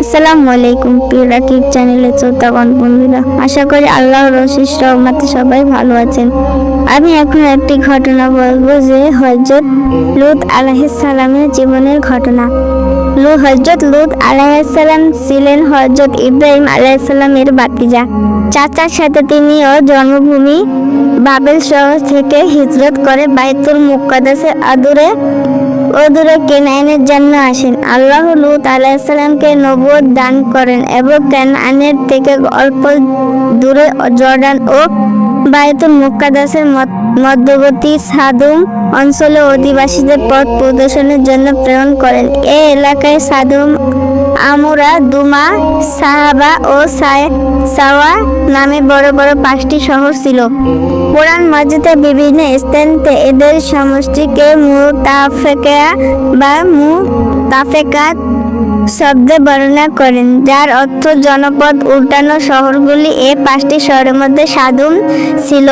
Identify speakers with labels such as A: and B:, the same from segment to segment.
A: আসসালামু আলাইকুম, প্রিয় রাকিব চ্যানেলের শ্রোতাগণ, বন্ধুরা, আশা করি আল্লাহ রশিস রহমাতে সবাই ভালো আছেন। আমি এখন একটি ঘটনা বলব যে হজরত লুত আলাহিসাল্লামের জীবনের ঘটনা। লু হজরত লুত আলাহিসাল্লাম ছিলেন হজরত ইব্রাহিম আলাহিসাল্লামের বাতিজা চাচার সাথে তিনিও জন্মভূমি বাবেল শহর থেকে হিজরত করে বাইতুল মুকাদ্দাসের আদুরে অদূরে কেনাইনের জন্য আসেন। আল্লাহ লুত আলাইসাল্লামকে নব দান করেন এবং কেনাইনের থেকে অল্প দূরে জর্ডান ও বায়তুল মুকাদাসের মধ্যবর্তী সাদুম অঞ্চলে অধিবাসীদের পথ প্রদর্শনের জন্য প্রেরণ করেন। এ এলাকায় সাদুম আমুরা, দুমা, সাহাবা ও সাওয়া নামে বড় বড় পাঁচটি শহর ছিল। কোরআন মসজিদের বিভিন্ন স্থানতে এদের সমষ্টিকে মুতাফেকা বা মুতাফেকাত শব্দে বর্ণনা করেন, যার অর্থ জনপদ উল্টানো শহরগুলি এ পাঁচটি শহরের মধ্যে সাদুম ছিল।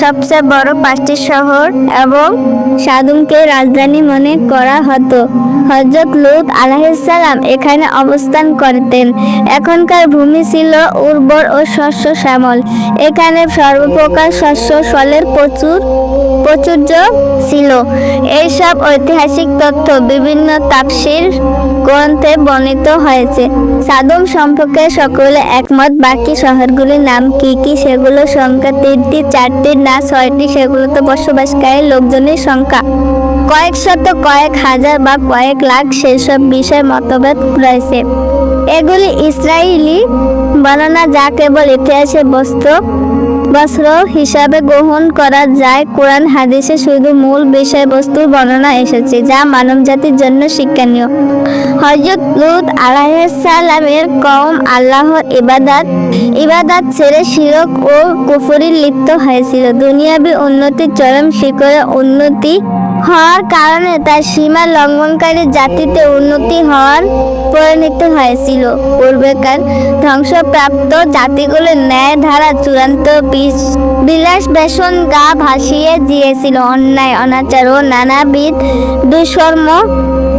A: সবচেয়ে বড় পাঁচটি শহর এবং সাদুমকে রাজধানী মনে করা হতো। হজরত লুত আলাহিসাল্লাম এখানে অবস্থান করতেন। এখনকার ভূমি ছিল উর্বর ও শস্য শ্যামল। এখানে সর্বপ্রকার শস্য, ফলের প্রচুর, প্রাচুর্য ছিল। এইসব ঐতিহাসিক তথ্য বিভিন্ন তাপসির গ্রন্থে বর্ণিত হয়েছে। সাদম সম্পর্কে সকলে একমত। বাকি শহরগুলির নাম কি কি? সেগুলো সংখ্যা তিনটি, চারটি না ছয়টি? সেগুলোতে বসবাসকারী লোকজনের সংখ্যা। কয়েক শত, কয়েক হাজার বা কয়েক লাখ সেসব বিষয়ে মতভেদ রয়েছে। এগুলি ইসরায়েলি বর্ণনা যা কেবল ইতিহাসে বস্তু। বস্ত্র হিসাবে গ্রহণ করা যায়। কোরআন, হাদিসে শুধু মূল বিষয়বস্তুর বর্ণনা এসেছে, যা মানবজাতির জন্য শিক্ষণীয়। হজরত লুত আলাইসালামের কম আল্লাহর ইবাদাত ইবাদাত ছেড়ে শিরক ও কুফরি লিপ্ত হয়েছিল। দুনিয়াবি উন্নতির চরম শিখরে উন্নতি হওয়ার কারণে তার সীমা লঙ্ঘনকারী জাতিতে উন্নতি হওয়ার পরিণত হয়েছিল। পূর্বেকার ধ্বংসপ্রাপ্ত জাতিগুলোর ন্যায় ধারা চূড়ান্ত বিলাস বেসন গা ভাসিয়ে দিয়েছিল। অন্যায়, অনাচার ও নানাবিধ দুষ্কর্ম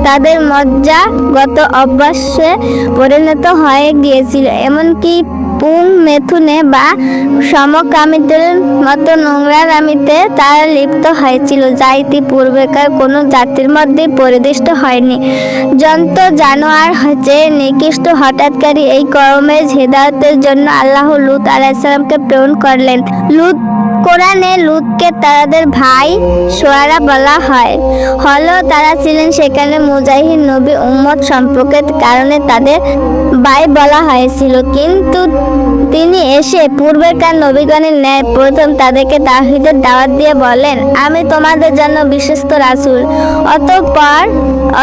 A: তাদের মজ্জাগত অভ্যাসে পরিণত হয়ে গিয়েছিল। এমনকি পুং মেথুনে বা সমকামীদের মতো নোংরামিতে তারা লিপ্ত হয়েছিল। যা ইতিপূর্বেকার কোনো জাতির মধ্যে পরিদৃষ্ট হয়নি। জন্ত জানোয়ার হচ্ছে নিকৃষ্ট হঠাৎকারী এই কর্মের হেদায়তের জন্য আল্লাহ লুত আলাইসালামকে প্রেরণ করলেন। লুত কোরআনে লুতকে তাদের ভাই সোয়ারা বলা হয়। হলো তারা ছিলেন সেখানে মুজাহিদ নবী উম্মত সম্পর্কের কারণে তাদের ভাই বলা হয়েছিল। কিন্তু তিনি এসে পূর্বেকার নবীগণের ন্যায় প্রথম তাদেরকে তাহিদের দাওয়াত দিয়ে বলেন, আমি তোমাদের জন্য বিশ্বস্ত রাসুল। অতঃপর,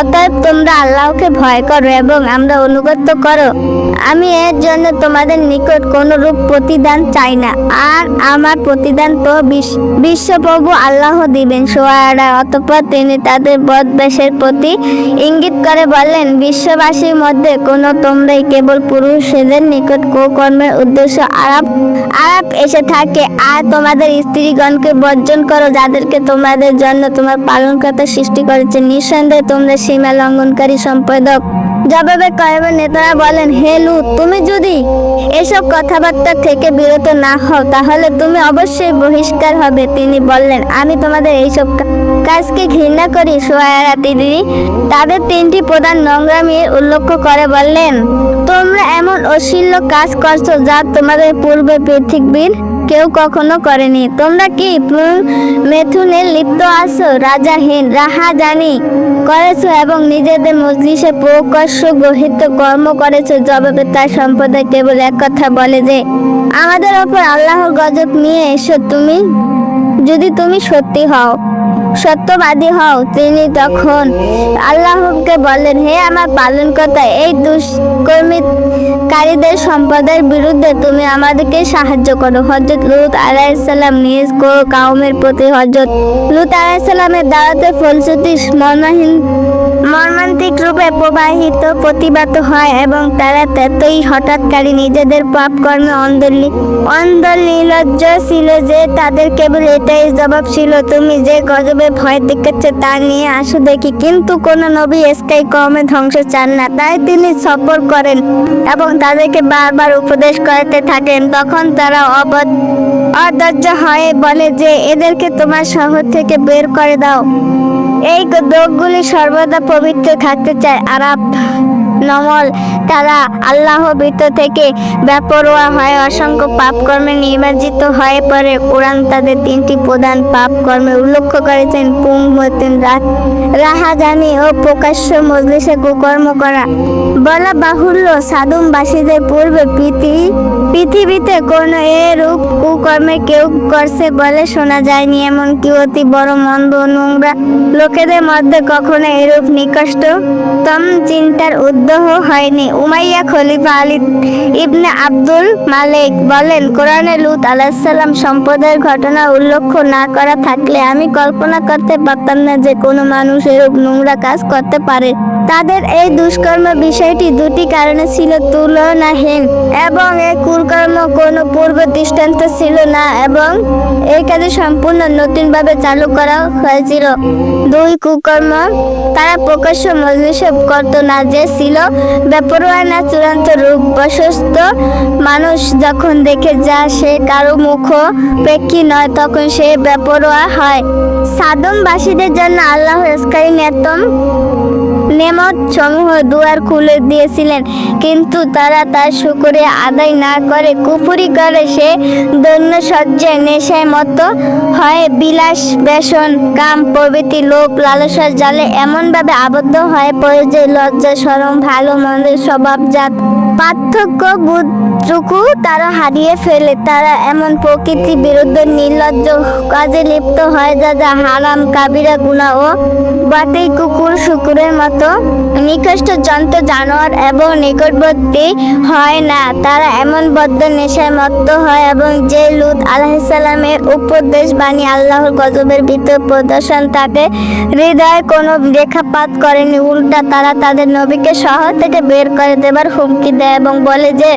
A: অতএব তোমরা আল্লাহকে ভয় করো এবং আমরা অনুগত্য করো। আমি এর জন্য তোমাদের নিকট কোনো রূপ প্রতিদান চাই না। আর আমার প্রতিদান তো বিশ- বিশ্বপ্রভু আল্লাহ দিবেন। সোয়ারা অতঃপর তিনি তাদের বদবেশের প্রতি ইঙ্গিত করে বললেন, বিশ্ববাসীর মধ্যে কোনো তোমরাই কেবল পুরুষদের নিকট কুকর্মের উদ্দেশ্য আরাপ আরাপ এসে থাকে। আর তোমাদের স্ত্রীগণকে বর্জন করো, যাদেরকে তোমাদের জন্য তোমার পালনকর্তা সৃষ্টি করেছে। নিঃসন্দেহে তোমরা সীমা লঙ্ঘনকারী সম্পাদক। জবাবে কয়েবের নেতারা বলেন, হে লু তুমি যদি এসব কথাবার্তা থেকে বিরত না হও, তাহলে তুমি অবশ্যই বহিষ্কার হবে। তিনি বললেন, আমি তোমাদের এইসব কাজকে ঘৃণা করি সোয়ারা দিদি। তাদের তিনটি প্রধান নোংরামির উল্লেখ করে বললেন, তোমরা এমন অশ্লীল কাজ করছ যা তোমাদের পূর্বে পৃথিবীর কেউ কখনো করেনি। তোমরা কি মেথুনে লিপ্ত আছো? রাজা রাজাহীন রাহা জানি করেছ এবং নিজেদের মজলিসে প্রকর্ষ গহিত কর্ম করেছ। জবাবে তার সম্প্রদায় কেবল এক কথা বলে যে, আমাদের ওপর আল্লাহর গজব নিয়ে এসো। তুমি, যদি তুমি সত্যি হও। সত্যবাদী হও তিনি তখন আল্লাহকে বলেন, হে আমার পালন পালনকর্তা, এই দুষ্কর্মীকারীদের সম্পদের বিরুদ্ধে তুমি আমাদেরকে সাহায্য করো। হজরত লুত আলাইসাল্লাম নিজ কাউমের প্রতি হজরত লুত আলাইসাল্লামের দাওয়াতের ফলশ্রুতি মর্মাহীন মর্মান্তিক রূপে প্রবাহিত, প্রতিবাদ হয় এবং তারা ততই হঠাৎকারী নিজেদের পাপ কর্মে অন্ধলি অন্ধ ছিল যে তাদের কেবল এটাই জবাব ছিল, তুমি যে গজবে ভয় দেখাচ্ছ তা নিয়ে আসো দেখি। কিন্তু কোন নবী স্কাই কমে ধ্বংস চান না, তাই তিনি সফর করেন এবং তাদেরকে বারবার উপদেশ করাতে থাকেন। তখন তারা অবধ, অধৈর্য হয়ে, বলে যে, এদেরকে তোমার শহর থেকে বের করে দাও। এই লোকগুলি সর্বদা পবিত্র থাকতে চায় আরব নমল। তারা আল্লাহ বৃত্ত থেকে বেপরোয়া হয়, অসংখ্য পাপ কর্মে নির্বাচিত হয়ে পরে কোরআন তাদের তিনটি প্রধান পাপ কর্মে উল্লেখ করেছেন পুং মতিন রাহাজানি ও প্রকাশ্য মজলিসে কুকর্ম করা। বলা বাহুল্য সাদুমবাসীদের পূর্বে পৃথিবী পৃথিবীতে কোনো এরূপ কুকর্মে কেউ করছে বলে শোনা যায়নি, এমনকি অতি বড় মন্দ নোংরা লোকেদের মধ্যে কখনো এরূপ নিকষ্ট তম চিন্তার উদ্যোগ হয়নি। উমাইয়া খলিফা আলী ইবনে আব্দুল মালিক বলেন, কোরআনে লুত আলাহিসাল্লাম সম্পদের ঘটনা উল্লেখ না করা থাকলে আমি কল্পনা করতে পারতাম না যে কোনো মানুষ এরূপ নোংরা কাজ করতে পারে। তাদের এই দুষ্কর্ম বিষয়টি দুটি কারণে ছিল তুলনাহীন এবং এই কুকর্ম কোনো পূর্ব দৃষ্টান্ত ছিল না এবং এই কাজে সম্পূর্ণ নতুনভাবে চালু করা হয়েছিল। দুই কুকর্ম তারা প্রকাশ্য মজলিসে করত না যে ছিল বেপরোয়া না চূড়ান্ত রূপ। প্রশস্ত মানুষ যখন দেখে যা সে কারও মুখ প্রেক্ষী নয় তখন সে বেপরোয়া হয়। সাদমবাসীদের জন্য আল্লাহ স্কাই নেতম নেমত সমূহ দুয়ার খুলে দিয়েছিলেন, কিন্তু তারা তার শুকুরে আদায় না করে কুপুরি করে সে দৈন্য সজ্জায় নেশায় মতো হয়। বিলাস বেসন, কাম, প্রভৃতি লোক লালসার জালে এমনভাবে আবদ্ধ হয়ে পড়ে যে লজ্জা সরম ভালো, মন্দের স্বভাবজাত পার্থক্য বুধটুকু তারা হারিয়ে ফেলে। তারা এমন প্রকৃতি বিরুদ্ধে নির্লজ্জ কাজে লিপ্ত হয়, যা যা হারাম, কাবিরা, গুণা ও বাটেই কুকুর শুকুরের মতো। নিকষ্ট যন্ত্র জানোয়ার এবং নিকটবর্তী হয় না। তারা এমন বদ্ধ নেশায় মত্ত হয় এবং যে লুত আলাহিসাল্লামের উপদেশ বাণী আল্লাহর গজবের ভিতর প্রদর্শন, তাকে হৃদয়ে কোনো রেখাপাত করেনি। উল্টা তারা তাদের নবীকে শহর থেকে বের করে দেবার হুমকি দেয়। এবং বলে যে,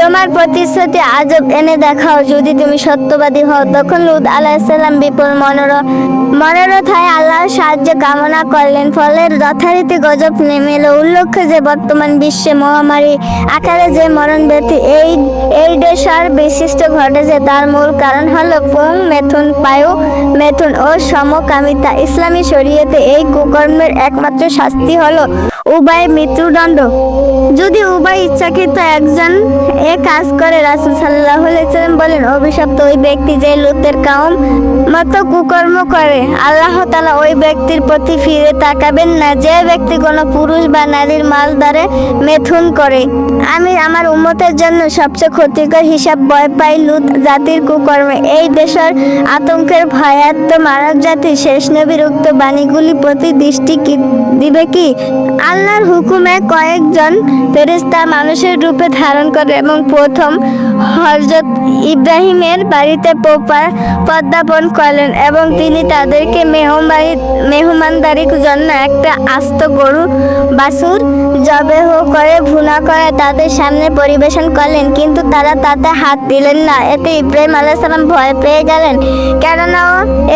A: তোমার প্রতিশ্রুতি আজব এনে দেখাও, যদি তুমি সত্যবাদী হও। তখন লুত আলাহিসাল্লাম বিপুল মনোর, মনোরথায় আল্লাহর সাহায্য কামনা করলেন। ফলে যথারীতি গজব নেমে এলো। উল্লেখ্য যে, বর্তমান বিশ্বে মহামারী আকারে যে মরণ ব্যথি, এই এই দেশার বিশিষ্ট ঘটেছে। তার মূল কারণ হলো পুং মেথুন, পায়ু, মেথুন ও সমকামিতা। ইসলামী শরীয়তে এই কুকর্মের একমাত্র শাস্তি হলো উভয় মৃত্যুদণ্ড। যদি উভয় ইচ্ছাকৃত একজন এ কাজ করে রাসুল সাল্লাহ সাল্লাম বলেন অভিশপ্ত ওই ব্যক্তি যে লুতের কাউম মতো কুকর্ম করে। আল্লাহ তালা ওই ব্যক্তির প্রতি ফিরে তাকাবেন না। যে ব্যক্তি কোনো পুরুষ বা নারীর মাল দ্বারে মেথুন করে। আমি আমার উম্মতের জন্য সবচেয়ে ক্ষতিকর হিসাব ভয় পাই লুত জাতির কুকর্মে। এই দেশের আতঙ্কের ভয়াত্ম মানব জাতির শেষ নবীর উক্ত বাণীগুলি প্রতি দৃষ্টি দিবে কি? আল্লাহর হুকুমে কয়েকজন ফেরেস্তা মানুষের রূপে ধারণ করে এবং প্রথম হজরত ইব্রাহিমের বাড়িতে পদ্মাপন করলেন এবং তিনি তাদেরকে মেহমারি মেহমানদারির জন্য একটা আস্ত গরু বাছুর জবেহ করে, ভুনা করে তাদের সামনে পরিবেশন করলেন। কিন্তু তারা তাতে হাত দিলেন না। এতে ইব্রাহিম আলাইসালাম ভয় পেয়ে গেলেন। কেননা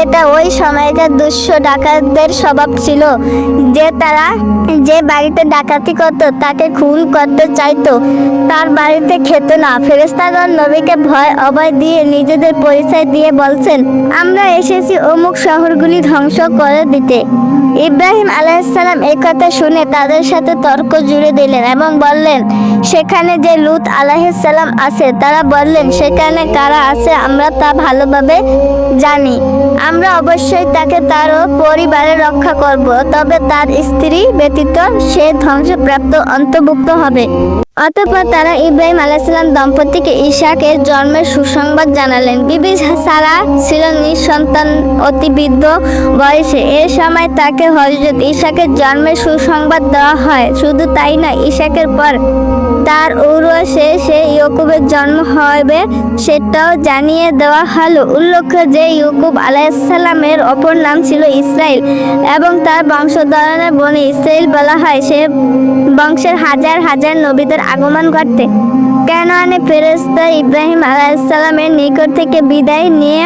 A: এটা ওই সময়কার দুঃস্ব ডাকাতদের স্বভাব ছিল। যে তারা যে বাড়িতে ডাকাতি করত, তাকে খুন করতে চাইতো। তার বাড়িতে খেত না ফেরেস্তাগণ নবীকে ভয়, অভয় দিয়ে নিজেদের পরিচয় দিয়ে বলছেন, আমরা এসেছি অমুক শহরগুলি ধ্বংস করে দিতে। ইব্রাহিম আলাইসাল্লাম এই কথা শুনে তাদের সাথে তর্ক জুড়ে দিলেন এবং বললেন, সেখানে যে লুত আলাইসাল্লাম আছে, তারা বললেন, সেখানে কারা আছে আমরা তা ভালোভাবে জানি। আমরা অবশ্যই তাকে তারও পরিবারে রক্ষা করব, তবে তার স্ত্রী ব্যতীত সে ধ্বংসপ্রাপ্ত অন্তর্ভুক্ত হবে। অতঃপর তারা ইব্রাহিম আলাইসাল্লাম দম্পতিকে ইশাকের জন্মের সুসংবাদ জানালেন। বিবি সারা ছিল নিঃসন্তান, অতি বৃদ্ধ বয়সে। এ সময় তাকে হজরত ইশাকের জন্মের সুসংবাদ দেওয়া হয়। শুধু তাই না, ইশাকের পর তার ঔরসে সে ইয়কুবের জন্ম হবে সেটাও জানিয়ে দেওয়া হলো। উল্লেখ্য যে ইউকুব আলাইসাল্লামের অপর নাম ছিল ইসরাইল এবং তার বংশধরনের বনে ইসরাইল বলা হয়। সে বংশের হাজার হাজার নবীদের আগমন ঘটতে কেনআনে ফেরেস্তা ইব্রাহিম আলাইসাল্লামের নিকট থেকে বিদায় নিয়ে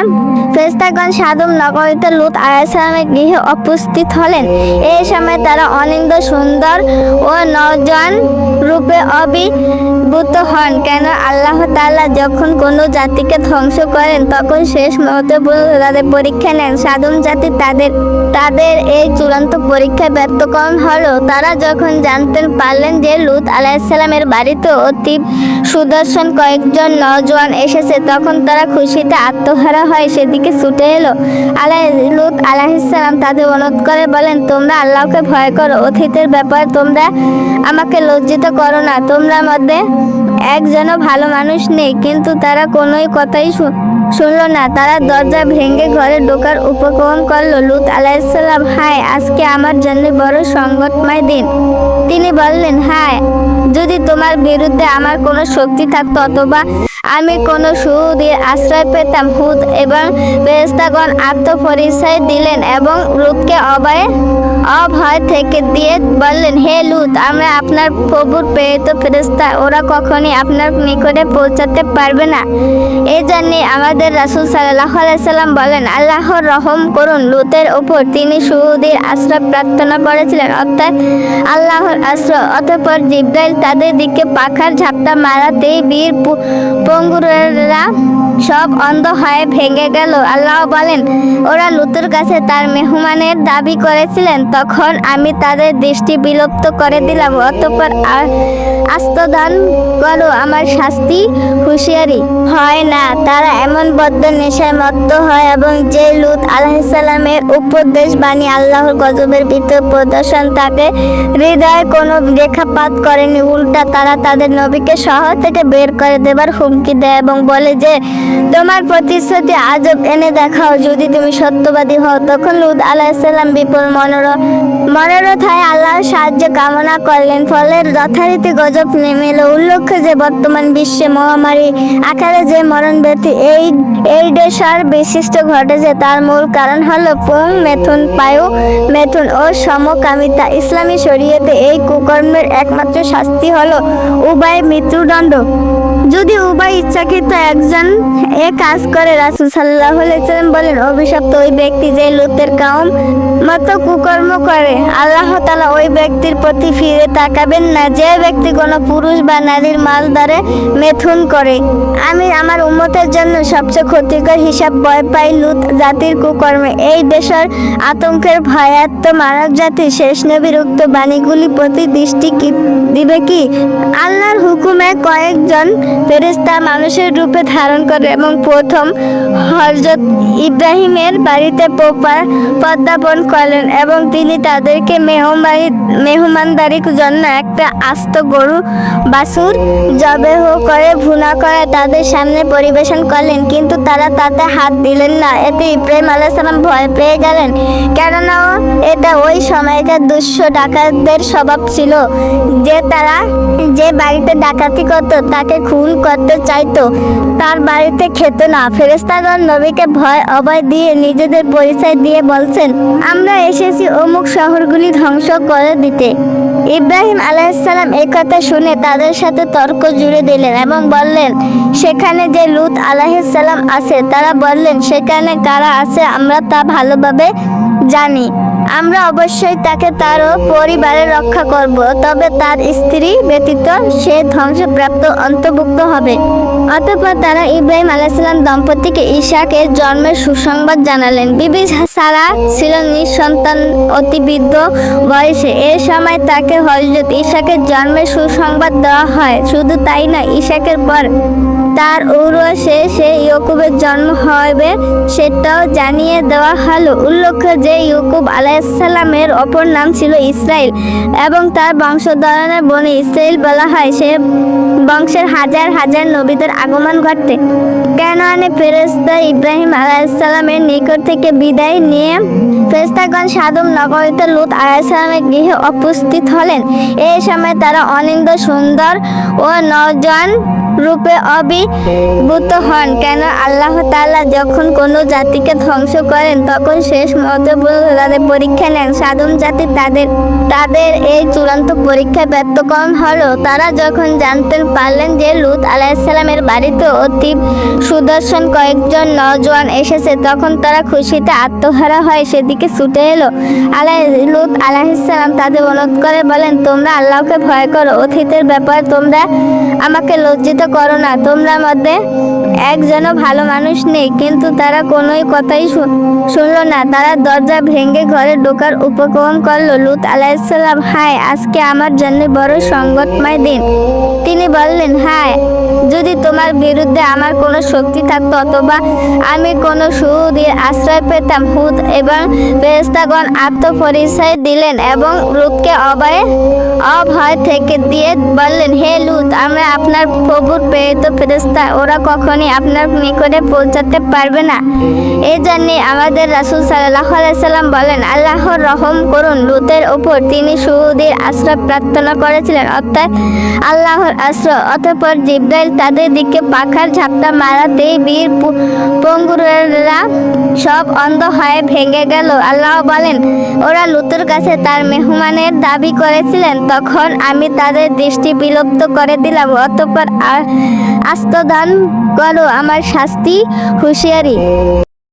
A: ফেরেস্তাগণ সাদম নগরীতে লুত আলাইসাল্লামের গৃহে উপস্থিত হলেন। এই সময় তারা অনিন্দ, সুন্দর ও নজন রূপে অভিভূত হন। কেন আল্লাহ তাআলা যখন কোনো জাতিকে ধ্বংস করেন, তখন শেষ মুহূর্তে তাদের পরীক্ষা নেন। সাদম জাতি তাদের তাদের এই চূড়ান্ত পরীক্ষায় ব্যর্থকরণ হলো। তারা যখন জানতেন, পারলেন যে লুত আলাইসাল্লামের বাড়িতে অতি সুদর্শন কয়েকজন নজওয়ান এসেছে, তখন তারা খুশিতে আত্মহারা হয়। সেদিকে ছুটে এলো। আলাই লুত আলাহিসাল্লাম তাদের অনুরোধ করে বলেন, তোমরা আল্লাহকে ভয় করো। অতীতের ব্যাপারে তোমরা আমাকে লজ্জিত করো না। তোমরা মধ্যে একজনও ভালো মানুষ নেই। কিন্তু তারা কোনোই কথাই শুনলো না। তারা দরজা ভেঙে ঘরে ঢোকার উপক্রম করল। লুত আলাইসাল্লাম হায়, আজকে আমার জন্য বড় সংকটময় দিন। তিনি বললেন, হায়, যদি তোমার বিরুদ্ধে আমার কোনো শক্তি থাকতো অথবা আমি কোনো সুদের আশ্রয় পেতাম। হুদ এবং ফেরেস্তাগণ আত্মপরিচয় দিলেন এবং লুতকে অভয় অভয় থেকে দিয়ে বললেন, হে লুত আমরা আপনার প্রভুর প্রেরিত ফেরেস্তা ওরা কখনই আপনার নিকটে পৌঁছাতে পারবে না। এই জন্যে আমাদের রাসুল সাল্লাহ সাল্লাম বলেন, আল্লাহর রহম করুন লুতের ওপর। তিনি সুদের আশ্রয় প্রার্থনা করেছিলেন। অর্থাৎ আল্লাহর আশ্রয়। অতঃপর জিব্রাইল তাদের দিকে পাখার ঝাপটা মারাতেই বীর পু- পঙ্গুরেরা সব অন্ধ হয়ে ভেঙে গেল। আল্লাহ বলেন, ওরা লুতুর কাছে তার মেহমানের দাবি করেছিলেন। তখন আমি তাদের দৃষ্টি বিলুপ্ত করে দিলাম। অতঃপর আস্তদান করো আমার শাস্তি হুঁশিয়ারি হয় না। তারা এমন বদ্ধ নেশায় মত্ত হয় এবং যে লুত আলাহিসাল্লামের উপদেশ বাণী আল্লাহর গজবের ভিতর প্রদর্শন, তাকে হৃদয়ে কোনো রেখাপাত করেনি। উল্টা তারা তাদের নবীকে শহর থেকে বের করে দেবার হুমকি দেয় এবং বলে যে তোমার প্রতিশ্রুতি আজব। এনে দেখাও, যদি তুমি সত্যবাদী হও, তখন লুত আলাহিসাল্লাম বিপুল মনোর মনোরথ হয় আল্লাহর সাহায্য কামনা করলেন। ফলে যথারীতি গজব নেমে এলো উল্লেখ্য যে, বর্তমান বিশ্বে মহামারী আকারে যে মরণ ব্যথি, এই এই দেশার বিশিষ্ট ঘটেছে, তার মূল কারণ হলো পুং, মেথুন, পায়ু, মেথুন ও সমকামিতা। ইসলামী শরীয়তে এই কুকর্মের একমাত্র শাস্তি হলো উভয় মৃত্যুদণ্ড। যদি উভয় ইচ্ছাকৃত একজন এ কাজ করে, রাসুল সাল্লাহ সাল্লাম বলেন, অভিশপ্ত ওই ব্যক্তি যে লুতের কাউম মতো কুকর্ম করে, আল্লাহ তালা ওই ব্যক্তির প্রতি ফিরে তাকাবেন না। যে ব্যক্তি কোনো পুরুষ বা নারীর মাল দ্বারে মেথুন করে, আমি আমার উম্মতের জন্য সবচেয়ে ক্ষতিকর হিসাব ভয় পাই লুত জাতির কুকর্মে। এই দেশের আতঙ্কের ভয়াত্ম মানব জাতির শেষ নবীর উক্ত বাণীগুলি প্রতি দৃষ্টি দিবে কি? আল্লাহর হুকুমে কয়েকজন ফেরেস্তা মানুষের রূপে ধারণ করে এবং প্রথম হজরত ইব্রাহিমের বাড়িতে পোপা- পদার্পণ করলেন এবং তিনি তাদেরকে মেহমারি মেহমানদারির জন্য একটা আস্ত গরু বাছুর জবেহ করে, ভুনা করে তাদের সামনে পরিবেশন করলেন। কিন্তু তারা তাতে হাত দিলেন না। এতে ইব্রাহিম আলাইসালাম ভয় পেয়ে গেলেন। কেননা এটা ওই সময়কার দুঃস্ব ডাকাতদের স্বভাব ছিল। যে তারা যে বাড়িতে ডাকাতি করত, তাকে খুন করতে চাইতো তার বাড়িতে খেত না। ফেরেস্তাগণ নবীকে ভয়, অভয় দিয়ে নিজেদের পরিচয় দিয়ে বলছেন, আমরা এসেছি অমুক শহরগুলি ধ্বংস করে দিতে। ইব্রাহিম আলাইসাল্লাম এই কথা শুনে তাদের সাথে তর্ক জুড়ে দিলেন এবং বললেন, সেখানে যে লুত আলাহিসাল্লাম আছে, তারা বললেন, সেখানে কারা আছে, আমরা তা ভালোভাবে জানি। আমরা অবশ্যই তাকে তার পরিবারে রক্ষা করব, তবে তার স্ত্রী ব্যতীত সে ধ্বংসপ্রাপ্ত অন্তর্ভুক্ত হবে। অতঃপর তারা ইব্রাহিম আলাইসাল্লাম দম্পতিকে ইশাকের জন্মের সুসংবাদ জানালেন। বিবি সারা ছিল নিঃসন্তান অতি বৃদ্ধ বয়সে। এ সময় তাকে হজরত ইশাকের জন্মের সুসংবাদ দেওয়া হয়। শুধু তাই না ঈশাকের পর তার ঔরসে সে ইয়কুবের জন্ম হবে, সেটাও জানিয়ে দেওয়া হলো। উল্লেখ্য যে ইয়কুব আলাইসাল্লামের অপর নাম ছিল ইসরাইল এবং তার বংশধরনের বনে ইসরাইল বলা হয়। সে বংশের হাজার হাজার নবীদের আগমন ঘটে। কেনআনে ফেরেস্তা ইব্রাহিম আলাইসাল্লামের নিকট থেকে বিদায় নিয়ে ফেরেস্তাগণ সাদম নগরীতে লুত আলাইসাল্লামের গৃহে উপস্থিত হলেন। এই সময় তারা অনিন্দ সুন্দর ও নজন রূপে অভিভূত হন। কেন আল্লাহ তাআলা যখন কোনো জাতিকে ধ্বংস করেন, তখন শেষ মত তাদের পরীক্ষা নেন। সাধন জাতি তাদের তাদের এই চূড়ান্ত পরীক্ষা ব্যর্থকরণ হলো তারা যখন জানতে পারলেন যে লুত আলাইসাল্লামের বাড়িতে অতি সুদর্শন কয়েকজন নজওয়ান এসেছে, তখন তারা খুশিতে আত্মহারা হয় সেদিকে ছুটে এলো। আলাই, লুত আলাহিসাল্লাম তাদের অনুরোধ করে বলেন, তোমরা আল্লাহকে ভয় করো। অতীতের ব্যাপারে তোমরা আমাকে লজ্জিত করো না, তোমরা মধ্যে একজনও ভালো মানুষ নেই, কিন্তু তারা কোনোই কথাই শুনলো না। তারা দরজা ভেঙে ঘরে ঢোকার উপক্রম করল। লুত আলাইসাল্লাম হায় আজকে আমার জন্য বড় সংকটময় দিন। তিনি বললেন হায় যদি তোমার বিরুদ্ধে আমার কোনো শক্তি থাকতো অথবা আমি কোনো সুদের আশ্রয় পেতাম, হুদ এবং ফেরেস্তাগণ আত্মপরিচয় দিলেন এবং লুতকে অভয় অভয় থেকে দিয়ে বললেন, হে লুত, আমরা আপনার প্রভুর প্রেরিত ফেরেস্তা ওরা কখনই আপনার নিকটে পৌঁছাতে পারবে না। এই জন্যে আমাদের রাসুল সাল্লাহ সাল্লাম বলেন, আল্লাহর রহম করুন, লুতের ওপর তিনি সুদের আশ্রয় প্রার্থনা করেছিলেন। অর্থাৎ আল্লাহর আশ্রয়, অতঃপর জিব্রাইল তাদের দিকে পাখার ঝাপটা মারাতেই বীর পঙ্গুরেরা সব অন্ধ হয়ে ভেঙে গেল। আল্লাহ বলেন, ওরা লুতের কাছে তার মেহমানের দাবি করেছিলেন, তখন আমি তাদের দৃষ্টি বিলুপ্ত করে দিলাম। অতঃপর আ- আস্তদান করো আমার শাস্তি হুঁশিয়ারি।